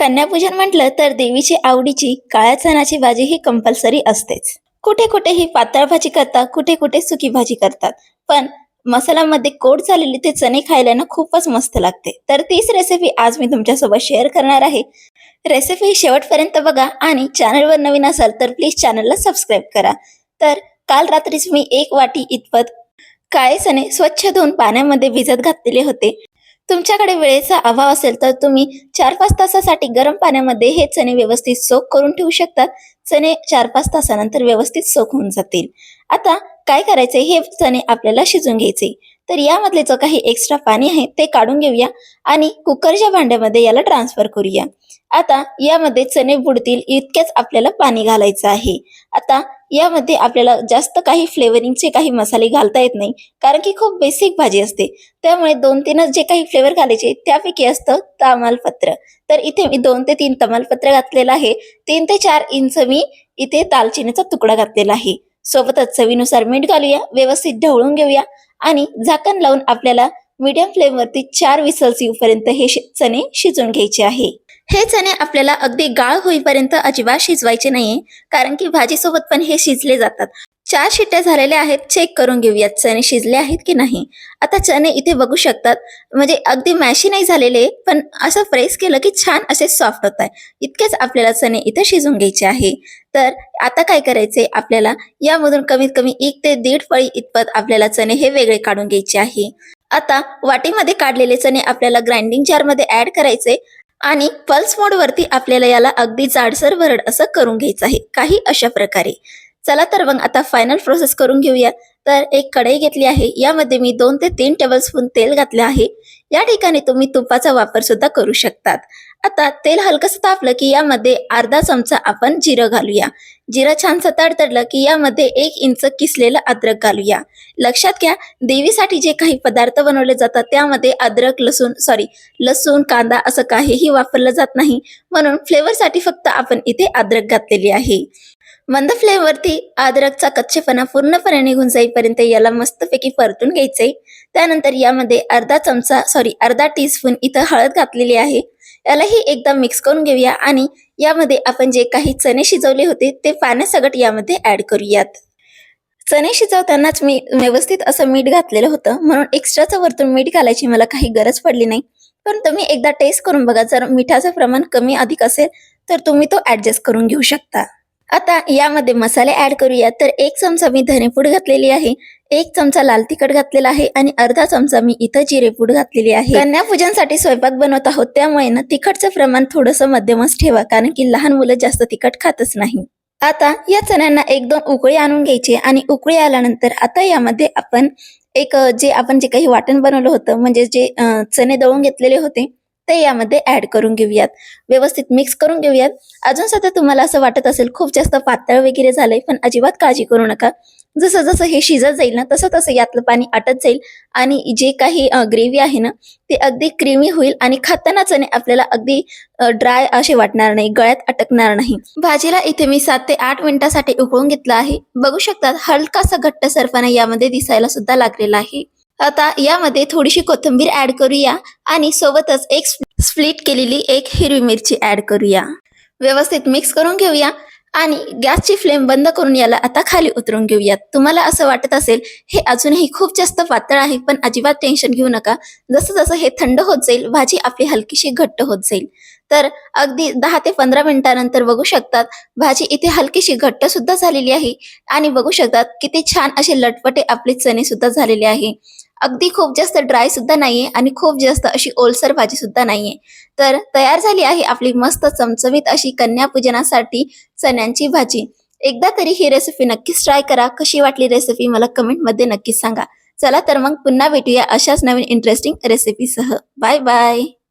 कन्यापूजन म्हटलं तर देवीची आवडीची काळ्या चण्याची भाजी ही कंपल्सरी असतेच. कुठे कुठे ही पातळ भाजी करतात कुठे कुठे सुकी भाजी करतात. पण मसाल्यामध्ये कोट झालेली ते चणे खायला ना खूपच मस्त लागते. तर तीच रेसिपी आज मी तुमच्यासोबत शेअर करणार आहे. रेसिपी शेवटपर्यंत बघा आणि चॅनलवर नवीन असाल तर प्लीज चॅनलला सबस्क्राईब करा. तर काल रात्रीच मी एक वाटी इतपत काळे चणे स्वच्छ धुवून पाण्यामध्ये भिजत घातलेले होते. तुमच्याकडे वेळेचा अभाव असेल तर तुम्ही चार पाच तासासाठी गरम पाण्यामध्ये हे चणे व्यवस्थित सोक करून ठेवू शकतात चणे चार पाच तासानंतर व्यवस्थित सोक होऊन जातील. आता काय करायचे हे चणे आपल्याला शिजून घ्यायचे तर यामधले जो काही एक्स्ट्रा पाणी आहे ते काढून घेऊया आणि कुकरच्या भांड्यामध्ये याला ट्रान्सफर करूया. आता यामध्ये चणे बुडतील इतक्याच आपल्याला पाणी घालायचं आहे. आता यामध्ये आपल्याला जास्त काही फ्लेवरिंगचे काही मसाले घालता येत नाही कारण की खूप बेसिक भाजी असते. त्यामुळे दोन तीनच जे काही फ्लेवर घालायचे त्यापैकी असतं तमालपत्र. तर इथे मी दोन ते तीन तमालपत्र घातलेलं आहे. तीन ते चार इंच मी इथे दालचिनीचा तुकडा घातलेला आहे. सोबतच चवीनुसार मीठ घालूया व्यवस्थित ढवळून घेऊया आणि झाकण लावून आपल्याला मीडियम फ्लेम वरती चार विसल्स येऊपर्यंत हे चणे शिजून घ्यायचे आहे. हे चणे आपल्याला अगदी गाळ होईपर्यंत अजिबात शिजवायचे नाहीये कारण की भाजीसोबत पण हे शिजले जातात. चार शिट्ट्या झालेल्या आहेत चेक करून घेऊयात चणे शिजले आहेत की नाही? आता चणे इथे बघू शकतात. म्हणजे अगदी मॅशी नाही झालेले पण असं प्रेस केलं की छान असे सॉफ्ट होत आहे. इतकेच आपल्याला चणे इथे शिजून घ्यायचे आहे. तर आता काय करायचे आपल्याला? यामधून कमीत कमी एक ते दीड फळी इतपत आपल्याला चणे हे वेगळे काढून घ्यायचे आहे. आता वाटीमध्ये काढलेले चणे आपल्याला ग्राइंडिंग जार ऍड करायचे आणि पल्स मोड वरती आपल्याला याला अगदी जाडसर भरड असं करून घ्यायचं आहे. काही अशा प्रकारे. चला तर मग आता फायनल प्रोसेस करून घेऊया. तर एक कढई घेतली आहे. यामध्ये मी दोन ते तीन टेबल स्पून तेल घातले आहे. या ठिकाणी तुम्ही तुपाचा वापर सुद्धा करू शकतात. आता तेल हलकस तापलं की यामध्ये अर्धा चमचा आपण जिरं घालूया. जिरं छानसं तडतडलं की यामध्ये एक इंच किसलेलं अद्रक घालूया. लक्षात घ्या देवीसाठी जे काही पदार्थ बनवले जातात त्यामध्ये अद्रक लसूण सॉरी लसूण कांदा असं काहीही वापरलं जात नाही. म्हणून फ्लेवरसाठी फक्त आपण इथे अद्रक घातलेली आहे. मंद फ्लेमवरती अद्रकचा कच्चेपणा पूर्णपणे निघून जाईपर्यंत याला मस्तपैकी परतून घ्यायचे. त्यानंतर यामध्ये अर्धा चमचा सॉरी अर्धा टीस्पून इथं हळद घातलेली आहे. यालाही एकदा मिक्स करून घेऊया आणि यामध्ये आपण जे काही चणे शिजवले होते ते पाण्यासकट यामध्ये ऍड करूयात. चणे शिजवतानाच मी व्यवस्थित असं मीठ घातलेलं होतं. म्हणून एक्स्ट्राचं वरतून मीठ घालायची मला काही गरज पडली नाही. पण तुम्ही एकदा टेस्ट करून बघा. जर मिठाचं प्रमाण कमी अधिक असेल तर तुम्ही तो ऍडजस्ट करून घेऊ शकता. आता यामध्ये मसाले ऍड करूया. तर एक चमचा मी धनेपूड घातलेली आहे. एक चमचा लाल तिखट घातलेला आहे आणि अर्धा चमचा मी इथं जिरेपूड घातलेली आहे. कन्यापूजनसाठी स्वयंपाक बनवत आहोत. त्यामुळे ना तिखटचं प्रमाण थोडंसं मध्यमच ठेवा कारण की लहान मुलं जास्त तिखट खातच नाही. आता या चण्यांना एक दोन उकळी आणून घ्यायची आणि उकळी आल्यानंतर आता यामध्ये आपण एक जे आपण जे काही वाटण बनवलं होतं म्हणजे जे चणे दळून घेतलेले होते ते यामध्ये ऍड करून घेऊयात. व्यवस्थित मिक्स करून घेऊयात. अजून सध्या तुम्हाला असं वाटत असेल खूप जास्त पातळ वगैरे झालंय पण अजिबात काळजी करू नका. जसं जसं हे शिजत जाईल ना तसं तसं यातलं पाणी आटत जाईल आणि जे काही ग्रेव्ही आहे ना ते अगदी क्रीमी होईल आणि खाताना चणे आपल्याला अगदी ड्राय असे वाटणार नाही गळ्यात अटकणार नाही. भाजीला इथे मी सात ते आठ मिनिटासाठी उकळून घेतला आहे. बघू शकतात हलकासा घट्ट सरपणा यामध्ये दिसायला सुद्धा लागलेला आहे. आता यामध्ये थोडीशी कोथिंबीर ऍड करूया आणि सोबतच एक स्प्लिट केलेली एक हिरवी मिरची ऍड करूया. व्यवस्थित मिक्स करून घेऊया आणि गॅसची फ्लेम बंद करून याला आता खाली उतरून घेऊयात तुम्हाला असं वाटत असेल हे अजूनही खूप जास्त पातळ आहे पण अजिबात टेन्शन घेऊ नका. जसं जसं हे थंड होत जाईल भाजी आपली हलकीशी घट्ट होत जाईल. तर अगदी दहा ते पंधरा मिनिटानंतर बघू शकतात भाजी इथे हलकीशी घट्ट सुद्धा झालेली आहे. आणि बघू शकतात किती छान असे लटपटे आपले चणे सुद्धा झालेले आहे. अगदी खूप जास्त ड्राय सुद्धा नाहीये आणि खूप जास्त अशी ओलसर भाजी सुद्धा नाहीये. तर तयार झाली आहे आपली मस्त चमचमीत अशी कन्यापूजनासाठी चण्यांची भाजी. एकदा तरी ही रेसिपी नक्कीच ट्राय करा. कशी वाटली रेसिपी मला कमेंटमध्ये नक्कीच सांगा. चला तर मग पुन्हा भेटूया अशाच नवीन इंटरेस्टिंग रेसिपीसह बाय बाय